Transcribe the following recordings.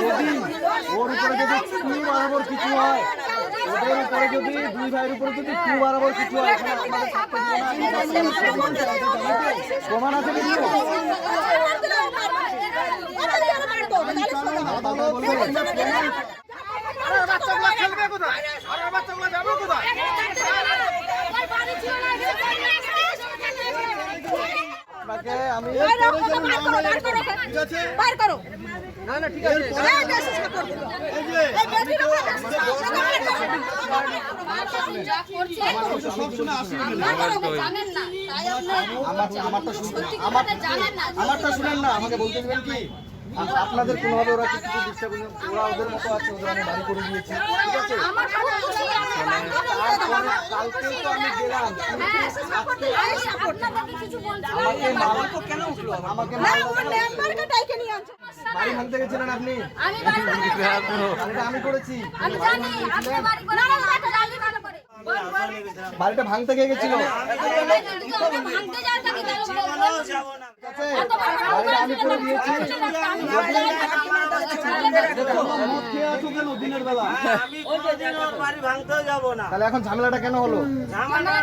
যদি ওর উপরে যদি টু বরাবর কিছু হয় ওদের উপরে যদি দুই ভাইয়ের উপরে যদি টু বরাবর কিছু হয় প্রমাণ আছে বাচ্চাগুলো খেলবে কোথায় আর বাচ্চাগুলো যাবে কোথায় আপনাকে আমি বার করো না না ঠিক আছে আমারটা শুনুন না আমাকে বলতে দিবেন কি আপনাদের কোনোভাবে ওরা কিছু ডিস্টার্ব ওরা ওদের মতো আছে ওদের আমি বাড়ি করে দিয়েছি। ঠিক আছে? তারপরে কালকেই তো আমি গেলাম। না। আমাকে মাল কেন উঠল? আমাকে বাড়ি ভাঙতে গেছিলেন আপনি? আমি করেছি। বাড়িটা ভাঙতে গিয়ে গেছিল আমি করে দিয়েছি তাহলে এখন ঝামেলাটা কেন হলো ঝামেলা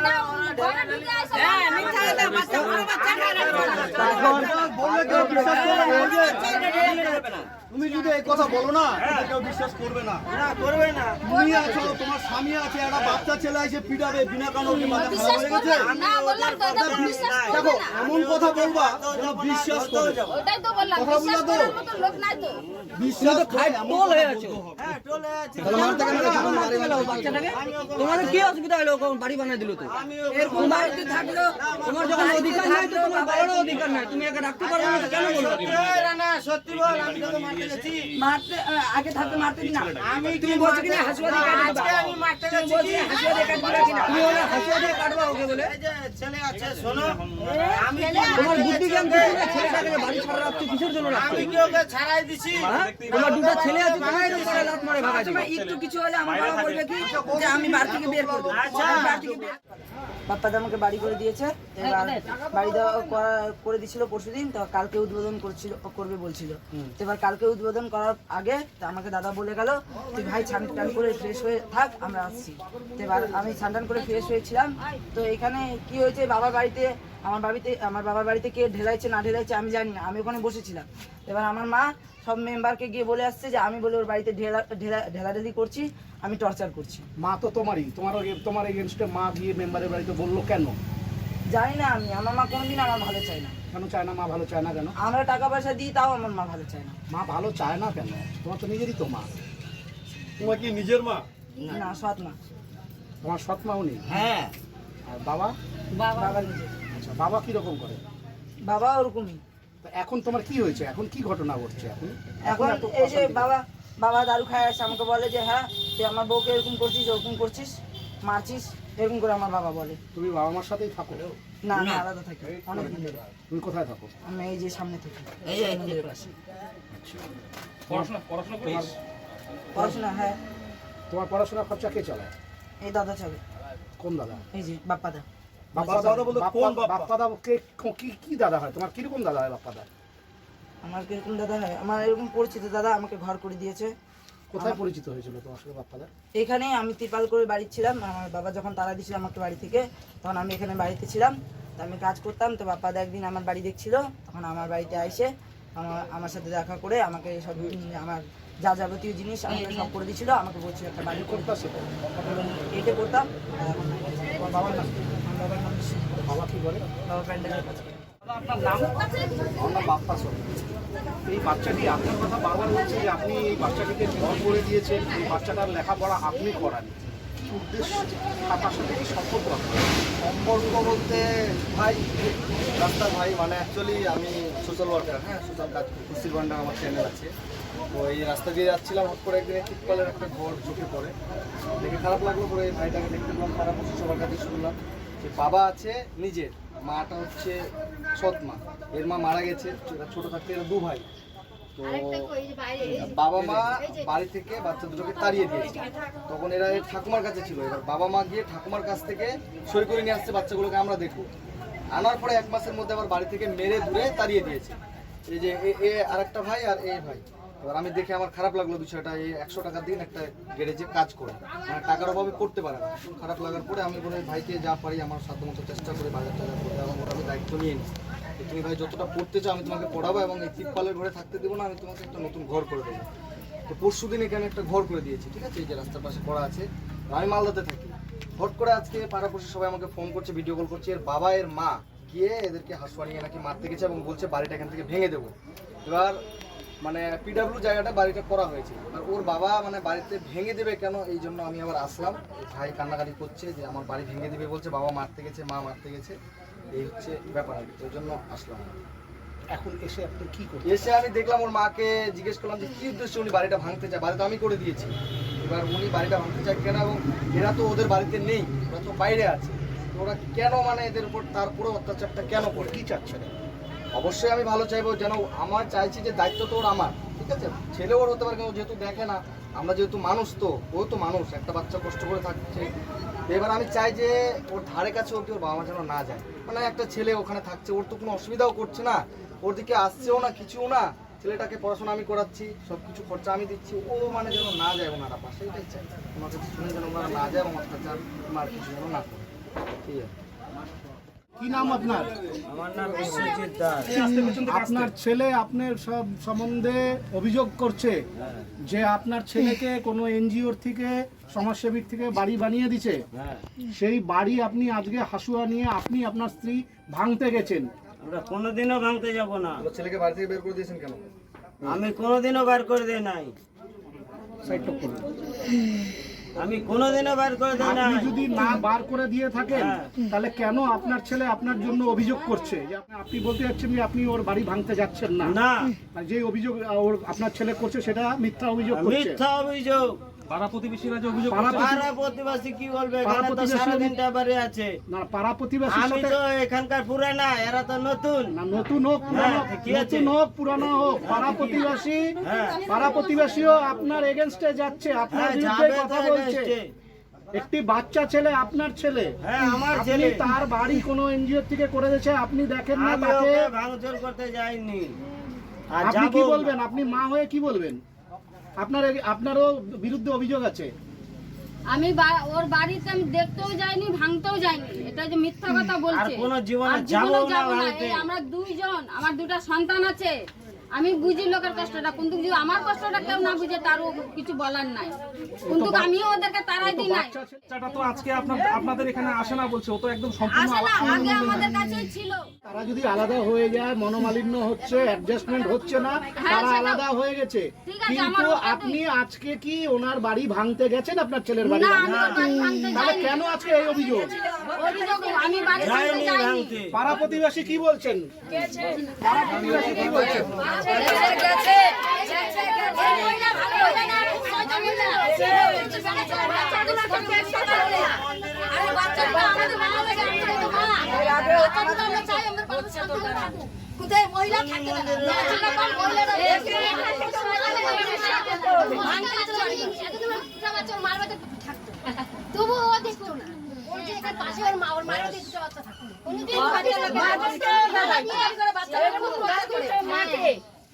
তুমি যদি এই কথা বলো না কেউ বিশ্বাস করবে না। না করবে না। তুমি আছো তোমার স্বামী আছে একটা বাচ্চা ছেলে আছে পিটাবে বিনা কারণে মাথা খারাপ হয়ে গেছে? দেখো এমন কথা বলবা বিশ্বাস করে। ওটাই তো বললাম কথা বিশ্বাস তো? করার মতো লোক নাই তো। বিশ্বাস করে এমন হয়ে আছো। হ্যাঁ টোলে আছে। কেন গেছো? আমার বাড়ি ভাঙতে বাচ্চাটাকে? তোমাদের কি অসুবিধা হলো? ওকে বাড়ি বানিয়ে দিল তো? তোমার থাকল তোমার যখন অধিকার নাই তো তোমার বাবারও অধিকার নাই। তুমি একে রাখতে পারবে না কেন বলব? সত্যি হয় না, না সত্যি বল আমি মারতে আগে থাকতে মারতে না আমি তুমি কি বলছো কিনা মারতে- হাসুয়া দিয়ে কাটবে আজকে আমি মারতে তুমি বলছো হাসুয়া দিয়ে কাটবে কিনা তুমি ওরা হাসুয়া দিয়ে কাটবা ওকে বলে। ছেলে আছে শোনো। আমি তোমার বুদ্ধি জ্ঞান কিছু না ছেলেটাকে বাড়ি ছাড়া রাখছো কিসের জন্য রাখছো? আমি কি ওকে ছাড়াই দিছি? তোমার দুটো ছেলে আছে তুমি এরকম করে লাত মারে ভাগাই দিবে একটু কিছু হলে আমার বাবা বলবে কি যে আমি বাড়ি থেকে বের করব আচ্ছা। বাড়ি থেকে বের বাপ্পা দা আমাকে বাড়ি করে দিয়েছে। এবার বাড়ি দেওয়া করা- করে দিছিল পরশুদিন তো কালকে উদ্বোধন করছিল করবে বলছিল। তো এবার কালকে উদ্বোধন করার আগে তো আমাকে দাদা বলে গেল তুই ভাই ছান টান করে ফ্রেশ হয়ে থাক আমরা আসছি। তো এবার আমি ছান টান করে ফ্রেশ হয়েছিলাম। তো এখানে কি হয়েছে বাবার বাড়িতে আমার বাড়িতে আমার বাবার বাড়িতে কে ঢেলাইছে না ঢেলাইছে আমি জানি না আমি ওখানে বসেছিলাম। এবার আমার মা সব মেম্বারকে গিয়ে বলে আসছে যে আমি বলে ওর বাড়িতে ঢেলা ঢেলা ঢেলাঢেলি করছি আমি টর্চার করছি। মা তো তোমারই তোমার তোমার এগেনস্টে মা গিয়ে মেম্বারের বাড়িতে বলল কেন? জানি না আমি আমার মা কোনোদিন আমার ভালো চায় না। কেন চায় না? মা ভালো চায় না কেন? আমরা টাকা পয়সা দিই তাও আমার মা ভালো চায় না। মা ভালো চায় না কেন? তোমার তো নিজেরই তো মা। তোমার কি নিজের মা? না সৎ মা। তোমার সৎ মাও নেই? হ্যাঁ। আর বাবা? বাবা। নিজে আচ্ছা বাবা কীরকম করে? বাবা ওরকমই। তো এখন তোমার কি হয়েছে? এখন কি ঘটনা ঘটছে এখন? এখন এই যে বাবা বাবা দারু খায় আসে আমাকে বলে যে হ্যাঁ তুই আমার বউকে এরকম করছিস ওরকম করছিস মারছিস এরকম করে আমার বাবা বলে। তুমি বাবা মার সাথেই থাকো। না না। আলাদা থাকি অনেক দিন তুমি কোথায় থাকো? আমি এই যে সামনে থাকি মন্দিরের পাশে। পড়াশোনা হ্যাঁ। তোমার পড়াশোনার খরচা কে চালায়? এই দাদা চলে কোন দাদা? এই যে বাপ্পাদা। বাপ্পা দাদা বলতে কোন বাপ্পা? বাপ্পা দা কে কি কি দাদা হয়? তোমার কীরকম দাদা হয় বাপ্পা দা আমার কীরকম দাদা হয়? আমার এরকম পরিচিত দাদা আমাকে ঘর করে দিয়েছে। কোথায় পরিচিত হয়েছিল তোমার সাথে বাপ্পা দা এখানে আমি ত্রিপাল করে বাড়ি ছিলাম। আমার বাবা যখন তারা দিয়েছিল আমাকে বাড়ি থেকে তখন আমি এখানে বাড়িতে ছিলাম। তো আমি কাজ করতাম। তো বাপ্পা দা একদিন আমার বাড়ি দেখছিল। তখন আমার বাড়িতে এসে আমার আমার সাথে দেখা করে আমাকে সব আমার যা যাবতীয় জিনিস আমাকে সব করে দিয়েছিল। আমাকে বলছিল একটা বাড়ি এইটা করতাম। এখন নাই। বাবার নাম বাবার নাম বাবা কি বলে? বাবা প্যান্ডেলের করে আপনার নাম? আমার বাপ্পা এই বাচ্চাটি আপনার কথা বারবার বলছে যে আপনি এই বাচ্চাটিকে ঘর করে দিয়েছেন এই বাচ্চাটার লেখাপড়া আপনি করান। কি উদ্দেশ্য? তার সাথে কি সম্পর্ক সম্পর্ক বলতে ভাই রাস্তার ভাই মানে অ্যাকচুয়ালি আমি সোশ্যাল ওয়ার্কার হ্যাঁ সোশ্যাল কাজ করি। কুস্তির ভান্ডা আমার চ্যানেল আছে। তো এই রাস্তা দিয়ে যাচ্ছিলাম হট করে একদিন টিপকলের একটা ঘর চোখে পড়ে। দেখে খারাপ লাগল পরে এই ভাইটাকে দেখতে পেলাম খারাপ সবার কাছে শুনলাম। যে বাবা আছে নিজের। মাটা হচ্ছে সৎ মা এর মা মারা গেছে ছোটো থাকতে এরা দু ভাই। তো বাবা মা বাড়ি থেকে বাচ্চা দুটোকে তাড়িয়ে দিয়েছে। তখন এরা ঠাকুমার কাছে ছিল। এবার বাবা মা গিয়ে ঠাকুমার কাছ থেকে সই করে নিয়ে আসছে বাচ্চাগুলোকে আমরা দেখব। আনার পরে এক মাসের মধ্যে আবার বাড়ি থেকে মেরে দূরে তাড়িয়ে দিয়েছে। এই যে এ- এ আর একটা ভাই আর এ ভাই। এবার আমি দেখে আমার খারাপ লাগল বিষয়টা, এই একশো টাকা দিন একটা গ্যারেজে কাজ করে। মানে টাকার অভাবে করতে পারে না। খারাপ লাগার পরে আমি বলে, ভাইকে যা পারি, আমার সাধ্য মতো চেষ্টা করে বাজার টাজার করে ওর আমি দায়িত্ব নিয়ে নিই তুমি ভাই যতটা পড়তে চাও, আমি তোমাকে পড়াবো এবং এই তিরপালের ঘরে থাকতে দেবো না, আমি তোমাকে একটা নতুন ঘর করে দেবো। তো পরশু দিন এখানে একটা ঘর করে দিয়েছি, ঠিক আছে? এই যে রাস্তার পাশে করা আছে। আমি মালদাতে থাকি। হট করে আজকে পাড়াপড়শি সবাই আমাকে ফোন করছে, ভিডিও কল করছে, এর বাবা, এর মা গিয়ে এদেরকে হাসুয়া নিয়ে নাকি মারতে গেছে এবং বলছে বাড়িটা এখান থেকে ভেঙে দেবো? এবার মানে পিডাব্লিউ জায়গাটা বাড়িটা করা হয়েছে আর ওর বাবা মানে বাড়িতে ভেঙে দেবে কেন এই জন্য আমি আবার আসলাম। ভাই কান্নাকাটি করছে যে আমার বাড়ি ভেঙে দেবে বলছে বাবা মারতে গেছে মা মারতে গেছে। এই হচ্ছে ব্যাপার আর। ওই জন্য আসলাম। এখন এসে আপনি কি করবেন এসে আমি দেখলাম ওর মাকে জিজ্ঞেস করলাম যে কি উদ্দেশ্যে উনি বাড়িটা ভাঙতে চায়? বাড়ি তো আমি করে দিয়েছি। এবার উনি বাড়িটা ভাঙতে চায় কেন এবং এরা তো ওদের বাড়িতে নেই ওরা তো বাইরে আছে। ওরা কেন মানে এদের উপর তারপরে অত্যাচারটা কেন করে? কি চাচ্ছেন অবশ্যই আমি ভালো চাইব, যেন আমার চাইছি যে দায়িত্ব তো ওর আমার, ঠিক আছে? ছেলে ওর হতে পারে যেহেতু দেখে না, আমরা যেহেতু মানুষ তো, ও তো মানুষ, একটা বাচ্চা কষ্ট করে থাকছে। এবার আমি চাই যে ওর ধারে কাছে অব্দি ওর বাবা মা যেন না যায়। মানে একটা ছেলে ওখানে থাকছে, ওর তো কোনো অসুবিধাও করছে না, ওর দিকে আসছেও না, কিছুও না, ছেলেটাকে পড়াশোনা আমি করাচ্ছি সব কিছু খরচা আমি দিচ্ছি, ও মানে যেন না যায় ওনারা পাশে এটাই চাই। ওনার কাছে শুনে যেন ওনারা না যায় এবং অত্যাচার, মার কিছু যেন না করে, ঠিক আছে? কি নাম আপনার? আমার নাম বিশ্বজিৎ দাস। আপনার ছেলে আপনার সব সম্বন্ধে অভিযোগ করছে যে আপনার ছেলেকে কোনো এনজিওর থেকে সমাজসেবীর থেকে বাড়ি বানিয়ে দিছে। হ্যাঁ। সেই বাড়ি আপনি আজকে হাসুয়া নিয়ে আপনি আপনার স্ত্রী ভাঙতে গেছেন। আমরা কোনোদিনও ভাঙতে যাব না। ছেলেকে বাড়ি থেকে বের করে দিয়েছেন কেন? আমি কোনোদিনও বার করে দেই নাই। করুন। আমি কোনোদিনও বার করে দেই আপনি যদি না বার করে দিয়ে থাকেন হ্যাঁ। তাহলে কেন আপনার ছেলে আপনার জন্য অভিযোগ করছে? যে আপনি- বলতে যাচ্ছেন যে আপনি ওর বাড়ি ভাঙতে যাচ্ছেন না। না। যে অভিযোগ ওর আপনার ছেলে করছে সেটা মিথ্যা অভিযোগ করছে? মিথ্যা অভিযোগ। পাড়া প্রতি- পাড়া প্রতিবাসী কি বলবে? এখানে তো প্রতিবেশী- সারাদিনটা বাড়ি আছে। না পাড়া প্রতিবেশীর আমি তো এখানকার পুরানা এরা তো নতুন। না নতুন হোক পুরানো কি আছে? নতুন হোক পুরানো হোক পাড়া প্রতিবেশী। পাড়া প্রতিবেশীও আপনার এগেনস্টে যাচ্ছে আপনার হ্যাঁ বিরুদ্ধে কথা বলছে। একটি বাচ্চা ছেলে আপনার ছেলে। হ্যাঁ আমার ছেলে। তার বাড়ি কোনো এনজিও থেকে করে দিয়েছে আপনি দেখেন না তাকে। ভাঙচুর করতে আর আপনি কি বলবেন? আপনি মা হয়ে কি বলবেন? আপনার আপনারও বিরুদ্ধে অভিযোগ আছে? আমি ওর বাড়িতে আমি দেখতেও যাইনি ভাঙতেও যাইনি। এটা যে মিথ্যা কথা বলছে। আর কোনো জীবনে যাব না। এই আমরা দুইজন আমার দুটা সন্তান আছে। আমি বুঝি লোকের কষ্টটা কিন্তু যদি আমার কষ্টটা কেউ না বুঝে তারও কিছু বলার নাই। কিন্তু আমিও ওদেরকে তারাই দিই নাই। বাচ্চাটা তো আজকে আপনাদের এখানে আসে না বলছে ও তো একদম সম্পূর্ণ আগে আমাদের কাছেই ছিল। তারা যদি আলাদা হয়ে যায় মনোমালিন্য হচ্ছে অ্যাডজাস্টমেন্ট হচ্ছে না হ্যাঁ, তারা আলাদা হয়ে গেছে। কিন্তু আপনি আজকে কি ওনার বাড়ি ভাঙতে গেছেন আপনার ছেলের বাড়ি তাহলে কেন আজকে এই অভিযোগ? পাড়া প্রতিবেশী কি বলছেন? পাড়া প্রতিবেশী কি বলছেন? কোথায় মহিলা থাকতে তবু ও দেখতো না ওর যে এখানে পাশে ওর মা ওর মায়ের দুটো বাচ্চা থাকতো কোনদিন বাচ্চা বাচ্চা করে